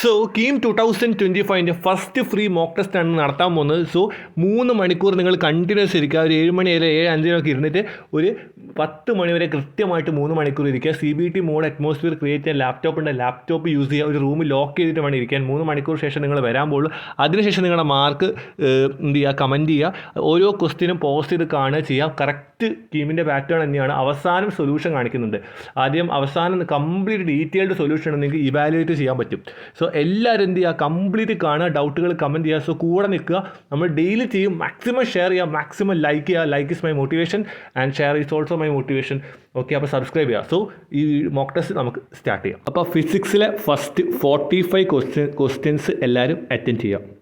So KEAM two thousand twenty ഫൈവിന്റെ first free mock test ആണ് നടത്താൻ പോകുന്നത്. സോ മൂന്ന് മണിക്കൂർ നിങ്ങൾ കണ്ടിന്യൂസ് ഇരിക്കുക. ഒരു ഏഴ് മണി വരെ ഏഴ് അഞ്ചിനൊക്കെ ഇരുന്നിട്ട് ഒരു പത്ത് മണി വരെ കൃത്യമായിട്ട് മൂന്ന് മണിക്കൂർ ഇരിക്കുക. C B T mode atmosphere create ചെയ്യാൻ ലാപ്ടോപ്പ് ഉണ്ട്. ലാപ്ടോപ്പ് യൂസ് ചെയ്യുക ഒരു റൂം ലോക്ക് ചെയ്തിട്ട് വേണം ഇരിക്കാൻ. മൂന്ന് മണിക്കൂർ ശേഷം നിങ്ങൾ വരാൻ പോകുള്ളൂ. അതിനുശേഷം നിങ്ങളുടെ മാർക്ക് എന്ത് ചെയ്യുക? കമന്റ് ചെയ്യുക. ഓരോ ക്വസ്റ്റിനും പോസ്റ്റ് ചെയ്ത് കാണുക ചെയ്യുക. കറക്റ്റ് ടീമിന്റെ പാറ്റേൺ തന്നെയാണ് അവസാനം സൊല്യൂഷൻ കാണിക്കുന്നുണ്ട്. ആദ്യം അവസാനം കംപ്ലീറ്റ് ഡീറ്റെയിൽഡ് സൊല്യൂഷൻ നിങ്ങൾക്ക് ഇവാലുവേറ്റ് ചെയ്യാൻ പറ്റും. സോ എല്ലാവരും എന്ത് ചെയ്യുക? കംപ്ലീറ്റ് കാണുക ഡൗട്ടുകൾ കമന്റ് ചെയ്യുക. സോ കൂടെ നിൽക്കുക. നമ്മൾ ഡെയിലി ചെയ്യും. മാക്സിമം ഷെയർ ചെയ്യുക. മാക്സിമം ലൈക്ക് ചെയ്യുക. Like is my motivation and share is also my motivation okay അപ്പോൾ സബ്സ്ക്രൈബ് ചെയ്യുക. സോ ഈ മോക്ക് ടെസ്റ്റ് നമുക്ക് സ്റ്റാർട്ട് ചെയ്യാം. അപ്പോൾ ഫിസിക്സിലെ first forty five question questions എല്ലാവരും അറ്റൻഡ് ചെയ്യാം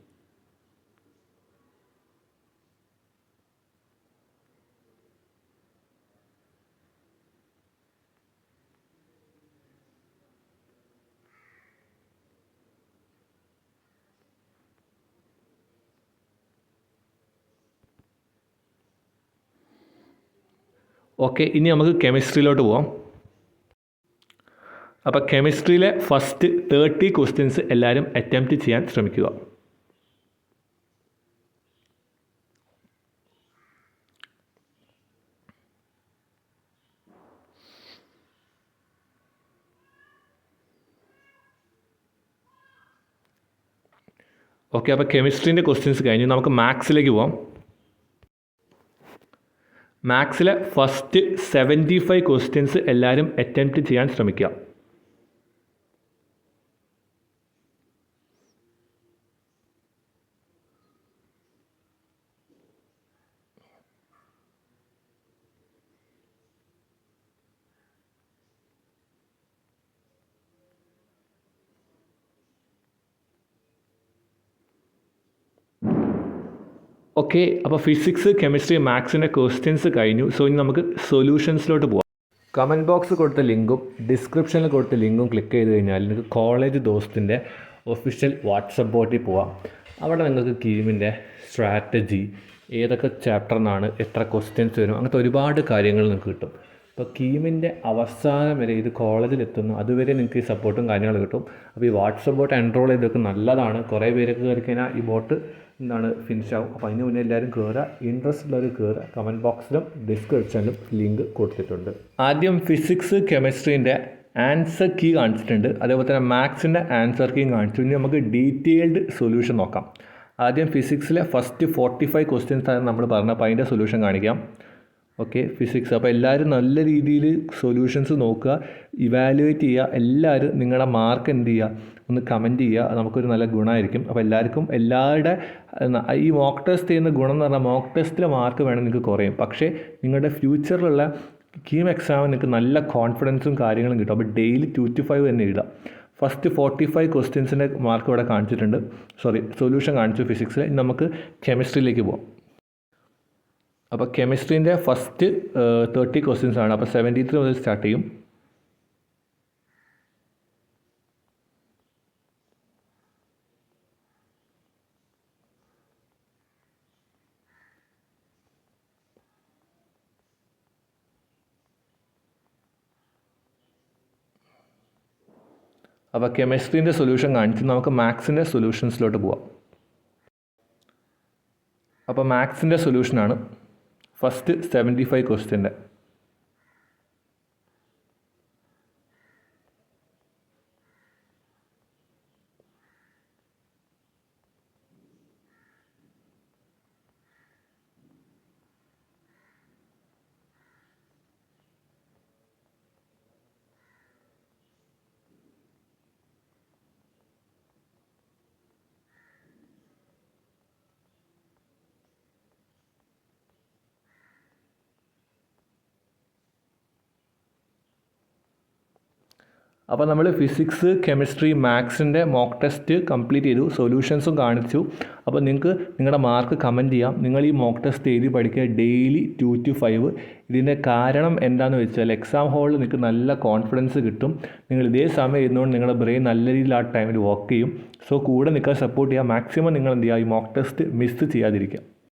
ഓക്കെ ഇനി നമുക്ക് കെമിസ്ട്രിയിലോട്ട് പോവാം. അപ്പോൾ കെമിസ്ട്രിയിലെ ഫസ്റ്റ് തേർട്ടി ക്വസ്റ്റ്യൻസ് എല്ലാവരും അറ്റംപ്റ്റ് ചെയ്യാൻ ശ്രമിക്കുക. ഓക്കെ അപ്പോൾ കെമിസ്ട്രീന്റെ ക്വസ്റ്റ്യൻസ് കഴിഞ്ഞു നമുക്ക് മാത്സിലേക്ക് പോവാം. മാത്സിലെ ഫസ്റ്റ് സെവന്റി ഫൈവ് ക്വസ്റ്റ്യൻസ് എല്ലാവരും അറ്റംപ്റ്റ് ചെയ്യാൻ ശ്രമിക്കുക. ഓക്കെ അപ്പോൾ ഫിസിക്സ് കെമിസ്ട്രി മാത്സിന്റെ ക്വസ്റ്റ്യൻസ് കഴിഞ്ഞു. സോ ഇനി നമുക്ക് സൊല്യൂഷൻസിലോട്ട് പോകാം കമന്റ് ബോക്സ് കൊടുത്ത ലിങ്കും ഡിസ്ക്രിപ്ഷനിൽ കൊടുത്ത ലിങ്കും ക്ലിക്ക് ചെയ്ത് കഴിഞ്ഞാൽ നിങ്ങൾക്ക് കോളേജ് ദോസ്തിന്റെ ഒഫീഷ്യൽ വാട്സപ്പ് ബോട്ടിൽ പോവാം. അവിടെ നിങ്ങൾക്ക് കീമിന്റെ സ്ട്രാറ്റജി ഏതൊക്കെ ചാപ്റ്ററിനാണ് എത്ര ക്വസ്റ്റ്യൻസ് വരും അങ്ങനത്തെ ഒരുപാട് കാര്യങ്ങൾ നിങ്ങൾക്ക് കിട്ടും. അപ്പോൾ കീമിന്റെ അവസാനം വരെ ഇത് കോളേജിൽ എത്തുന്നു. അതുവരെ നിങ്ങൾക്ക് ഈ സപ്പോർട്ടും കാര്യങ്ങളും കിട്ടും. അപ്പോൾ ഈ വാട്സപ്പ് ബോട്ട് എൻറോൾ ചെയ്തൊക്കെ നല്ലതാണ്. കുറേ പേരൊക്കെ കയറി കഴിഞ്ഞാൽ ഈ ബോട്ട് എന്താണ് ഫിനിഷ് ആവും. അപ്പോൾ അതിന് മുന്നേ എല്ലാവരും കയറുക ഇൻട്രസ്റ്റ് ഉള്ളവർ കയറുക കമന്റ് ബോക്സിലും ഡിസ്ക്രിപ്ഷനിലും ലിങ്ക് കൊടുത്തിട്ടുണ്ട്. ആദ്യം ഫിസിക്സ് കെമിസ്ട്രീന്റെ ആൻസർ കീ കാണിച്ചിട്ടുണ്ട്. അതേപോലെ തന്നെ മാത്സിന്റെ ആൻസർ കീ കാണിച്ചിട്ടുണ്ട് നമുക്ക് ഡീറ്റെയിൽഡ് സൊല്യൂഷൻ നോക്കാം. ആദ്യം ഫിസിക്സിലെ ഫസ്റ്റ് ഫോർട്ടി ഫൈവ് ക്വസ്റ്റ്യൻസ് ആണ് നമ്മൾ പറഞ്ഞത് അപ്പോൾ അതിന്റെ സൊല്യൂഷൻ കാണിക്കാം. ഓക്കെ ഫിസിക്സ് അപ്പോൾ എല്ലാവരും നല്ല രീതിയിൽ സൊല്യൂഷൻസ് നോക്കുക. ഇവാലുവേറ്റ് ചെയ്യുക. എല്ലാവരും നിങ്ങളുടെ മാർക്ക് എന്ത് ചെയ്യുക? ഒന്ന് കമന്റ് ചെയ്യുക. നമുക്കൊരു നല്ല ഗുണമായിരിക്കും. അപ്പോൾ എല്ലാവർക്കും എല്ലാവരുടെ ഈ മോക്ക് ടെസ്റ്റ് ചെയ്യുന്ന ഗുണം എന്ന് പറഞ്ഞാൽ മോക്ക് ടെസ്റ്റിലെ മാർക്ക് വേണം നിങ്ങൾക്ക് കുറയും. പക്ഷേ നിങ്ങളുടെ ഫ്യൂച്ചറിലുള്ള കീം എക്സാമിന് നിങ്ങൾക്ക് നല്ല കോൺഫിഡൻസും കാര്യങ്ങളും കിട്ടും. അപ്പോൾ ഡെയിലി ടു ടു ഫൈവ് തന്നെ എഴുതാം. ഫസ്റ്റ് ഫോർട്ടി ഫൈവ് ക്വസ്റ്റ്യൻസിന്റെ മാർക്ക് ഇവിടെ കാണിച്ചിട്ടുണ്ട്. സോറി സൊല്യൂഷൻ കാണിച്ചു ഫിസിക്സിൽ നമുക്ക് കെമിസ്ട്രിയിലേക്ക് പോകാം അപ്പോൾ കെമിസ്ട്രീന്റെ ഫസ്റ്റ് തേർട്ടി ക്വസ്റ്റ്യൻസ് ആണ്. അപ്പോൾ സെവന്റി ത്രീ മുതൽ സ്റ്റാർട്ട് ചെയ്യും. അപ്പോൾ കെമിസ്ട്രീന്റെ സൊല്യൂഷൻ കാണിച്ച് നമുക്ക് മാത്സിന്റെ സൊല്യൂഷൻസിലോട്ട് പോവാം. അപ്പോൾ മാത്സിന്റെ സൊല്യൂഷനാണ് ഫസ്റ്റ് സെവന്റി ഫൈവ് ക്വസ്റ്റ്യന്റെ. അപ്പോൾ നമ്മൾ ഫിസിക്സ് കെമിസ്ട്രി മാത്സിന്റെ മോക്ക് ടെസ്റ്റ് കംപ്ലീറ്റ് ചെയ്തു സൊല്യൂഷൻസും കാണിച്ചു. അപ്പോൾ നിങ്ങൾക്ക് നിങ്ങളുടെ മാർക്ക് കമന്റ് ചെയ്യാം. നിങ്ങൾ ഈ മോക്ക് ടെസ്റ്റ് എഴുതി പഠിക്കുക ഡെയിലി ടു ടു ഫൈവ് ഇതിന്റെ കാരണം എന്താണെന്ന് വെച്ചാൽ എക്സാം ഹോളിൽ നിങ്ങൾക്ക് നല്ല കോൺഫിഡൻസ് കിട്ടും. നിങ്ങൾ ഇതേ സമയം ഇരുന്നുകൊണ്ട് നിങ്ങളുടെ ബ്രെയിൻ നല്ല രീതിയിൽ ആ ടൈമിൽ വർക്ക് ചെയ്യും. സോ കൂടെ നിൽക്കാൻ സപ്പോർട്ട് ചെയ്യുക മാക്സിമം നിങ്ങൾ എന്ത് ചെയ്യുക ഈ മോക്ക് ടെസ്റ്റ് മിസ് ചെയ്യാതിരിക്കുക.